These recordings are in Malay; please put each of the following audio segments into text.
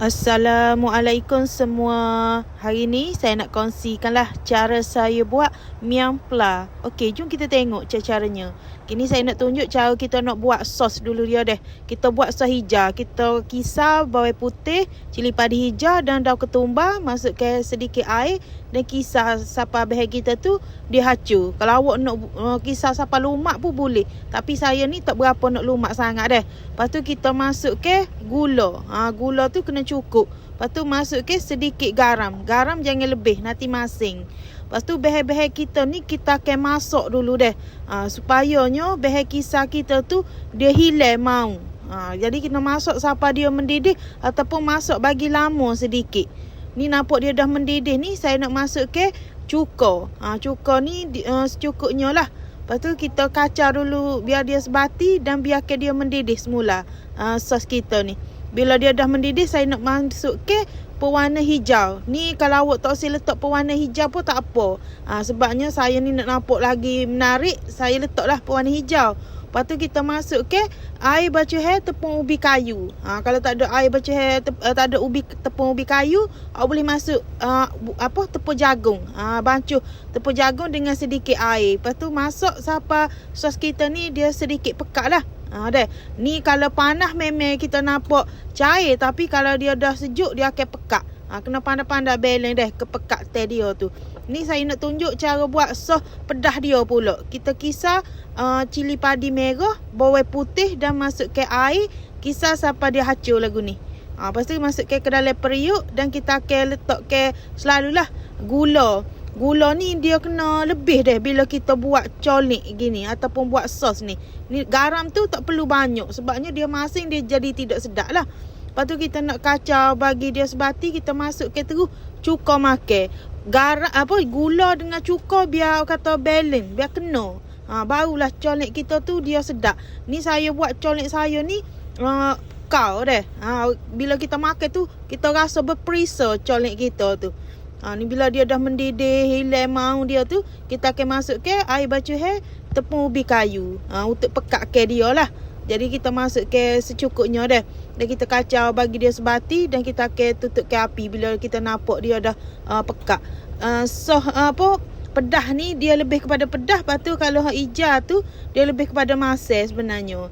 Assalamualaikum semua. Hari ni saya nak kongsikanlah cara saya buat miam pla. Okey, jom kita tengok cara-caranya. Kini saya nak tunjuk cara kita nak buat sos dulu dia deh. Kita buat sos hijau. Kita kisar bawang putih, cili padi hijau dan daun ketumbar, masukkan sedikit air dan kisar sampai habis kita tu dia hancur. Kalau awak nak uh, kisar sampai lumak pun boleh. Tapi saya ni tak berapa nak lumak sangat deh. Lepas tu kita masuk ke gula. Ha, gula tu kena cukup. Lepas tu masuk ke sedikit garam. Garam jangan lebih, nanti masing. Lepas tu behel-behel kita ni kita akan masak dulu deh. Ha, supayanya behel kisar kita tu dia hilang mau. Ha, jadi kita masak sampai dia mendidih ataupun masak bagi lama sedikit. Ni nampak dia dah mendidih ni saya nak masuk ke cuka. Ha, cuka ni uh, secukupnya lah. Lepas tu kita kacau dulu biar dia sebati dan biarkan dia mendidih semula uh, sos kita ni. Bila dia dah mendidih, saya nak masuk ke pewarna hijau. Ni kalau awak tak usah letak pewarna hijau pun tak apa. Ha, sebabnya saya ni nak nampak lagi menarik, saya letaklah pewarna hijau. Lepas tu kita masuk ke air baca hair tepung ubi kayu. Ha, kalau tak ada air baca hair, tep, uh, tak ada ubi tepung ubi kayu, awak boleh masuk uh, apa tepung jagung. Ha, bancuh tepung jagung dengan sedikit air. Lepas tu masuk siapa sos kita ni dia sedikit pekat lah. Ha, deh. Ni kalau panas memang kita nampak cair. Tapi kalau dia dah sejuk dia akan pekat. Ha, kena pandai-pandai balance deh kepekat teh dia tu. Ni saya nak tunjuk cara buat sos pedah dia pula. Kita kisar uh, cili padi merah, bawang putih dan masuk ke air. Kisar sampai dia hacur lagu ni. Ha, lepas tu masuk ke, ke dalam periuk dan kita akan letak ke selalulah gula. Gula ni dia kena lebih deh bila kita buat colik gini ataupun buat sos ni. Ni garam tu tak perlu banyak sebabnya dia masing dia jadi tidak sedap lah. Lepas tu kita nak kacau bagi dia sebati kita masuk ke terus cuka makan. Garam apa gula dengan cuka biar kata balance biar kena. Ha, barulah colik kita tu dia sedap. Ni saya buat colik saya ni uh, kau deh. Ha, bila kita makan tu kita rasa berperisa colik kita tu. Ha, ni bila dia dah mendidih hilang mau dia tu kita akan masuk ke air bacu he tepung ubi kayu. Ha, untuk pekat ke dia lah jadi kita masuk ke secukupnya dah. Dan kita kacau bagi dia sebati dan kita akan tutup ke api bila kita nampak dia dah uh, pekat. Uh, so uh, apa pedah ni dia lebih kepada pedah. Lepas tu kalau hijau tu dia lebih kepada masak sebenarnya.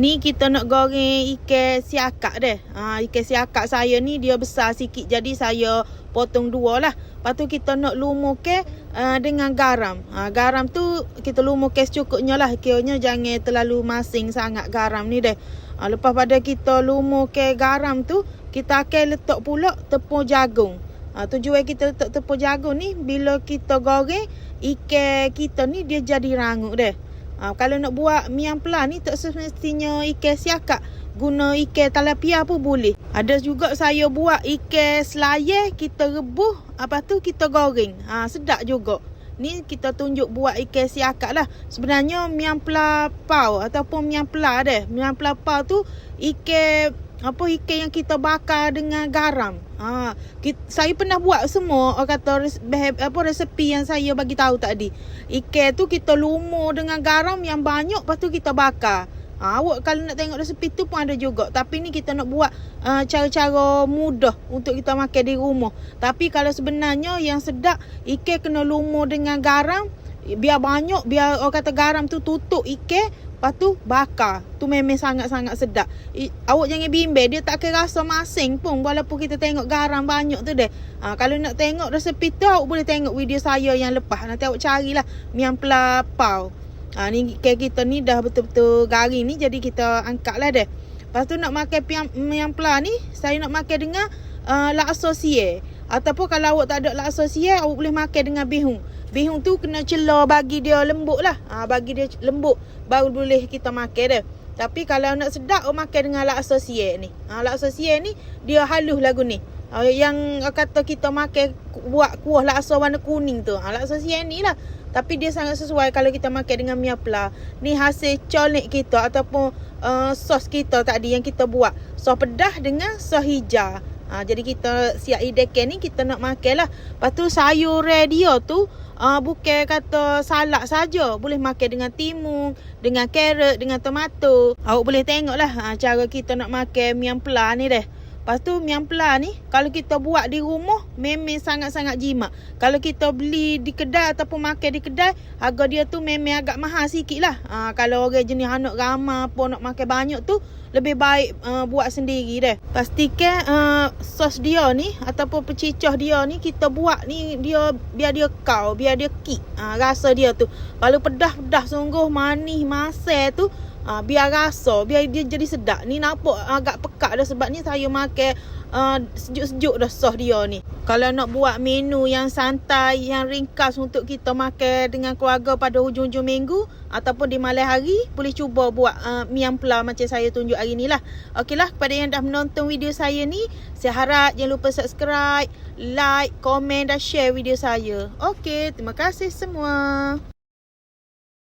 Ni kita nak goreng ikan siakak deh. Ha, ikan siakak saya ni dia besar sikit. Jadi saya potong dua lah. Lepas tu kita nak lumur ke uh, dengan garam. Ha, garam tu kita lumur ke secukupnya lah. Kiranya jangan terlalu masing sangat garam ni deh. Ha, lepas pada kita lumur ke garam tu, kita akan letak pula tepung jagung. Ha, tujuan kita letak tepung jagung ni, bila kita goreng, ikan kita ni dia jadi rangup deh. Ha, kalau nak buat mi ampla ni tak semestinya ikan siakak. Guna ikan talapia pun boleh. Ada juga saya buat ikan selayar kita rebus. Lepas tu kita goreng. Ha, sedap juga. Ni kita tunjuk buat ikan siakak lah. Sebenarnya mi ampla pau ataupun mi ampla deh. Mi ampla pau tu ikan apa ikan yang kita bakar dengan garam. Ha, kita, saya pernah buat semua orang kata res, apa resepi yang saya bagi tahu tadi. Ikan tu kita lumur dengan garam yang banyak lepas tu kita bakar. Ha, awak kalau nak tengok resepi tu pun ada juga. Tapi ni kita nak buat uh, cara-cara mudah untuk kita makan di rumah. Tapi kalau sebenarnya yang sedap ikan kena lumur dengan garam biar banyak biar orang kata garam tu tutup ikan Lepas tu bakar. Tu memang sangat-sangat sedap. I, awak jangan bimbang. Dia tak kira rasa masing pun. Walaupun kita tengok garam banyak tu deh. Ha, kalau nak tengok resepi tu awak boleh tengok video saya yang lepas. Nanti awak carilah miam pelapau. Ha, ni kayak kita ni dah betul-betul garing ni. Jadi kita angkat lah deh. Lepas tu nak makan miam, miam pela ni. Saya nak makan dengan uh, laksa sie. Ataupun kalau awak tak ada laksa sie. Awak boleh makan dengan bihun. Bihun tu kena celah bagi dia lembut lah. Ha, bagi dia lembut. Baru boleh kita makan dia. Tapi kalau nak sedap, oh makan dengan laksa siye ni. Ha, laksa siye ni, dia halus lagu ni. Ha, yang kata kita makan buat kuah laksa warna kuning tu. Ha, laksa siye ni lah. Tapi dia sangat sesuai kalau kita makan dengan miapla. Ni hasil colik kita ataupun uh, sos kita tadi yang kita buat. Sos pedah dengan sos hijau. Ha, jadi kita siap idekan ni kita nak makan lah. Lepas tu sayur dia tu uh, bukan kata salak saja. Boleh makan dengan timun, dengan carrot, dengan tomato. Awak boleh tengok lah ha, cara kita nak makan pela ni deh. Lepas tu miam pla ni kalau kita buat di rumah memang sangat-sangat jimat. Kalau kita beli di kedai ataupun makan di kedai, harga dia tu memang agak mahal sikit lah. Ha, kalau orang jenis anak ramah pun nak makan banyak tu, lebih baik uh, buat sendiri deh. Pastikan uh, sos dia ni ataupun pecicah dia ni kita buat ni dia biar dia kau, biar dia kik uh, rasa dia tu. Kalau pedah-pedah sungguh manis, masak tu Ha, biar rasa, biar dia jadi sedap. Ni nampak agak pekat dah sebab ni saya makan uh, sejuk-sejuk dah sos dia ni. Kalau nak buat menu yang santai, yang ringkas untuk kita makan dengan keluarga pada hujung-hujung minggu ataupun di malam hari, boleh cuba buat uh, miam pula macam saya tunjuk hari ni lah. Okeylah, kepada yang dah menonton video saya ni, saya harap jangan lupa subscribe, like, komen dan share video saya. Okey, terima kasih semua.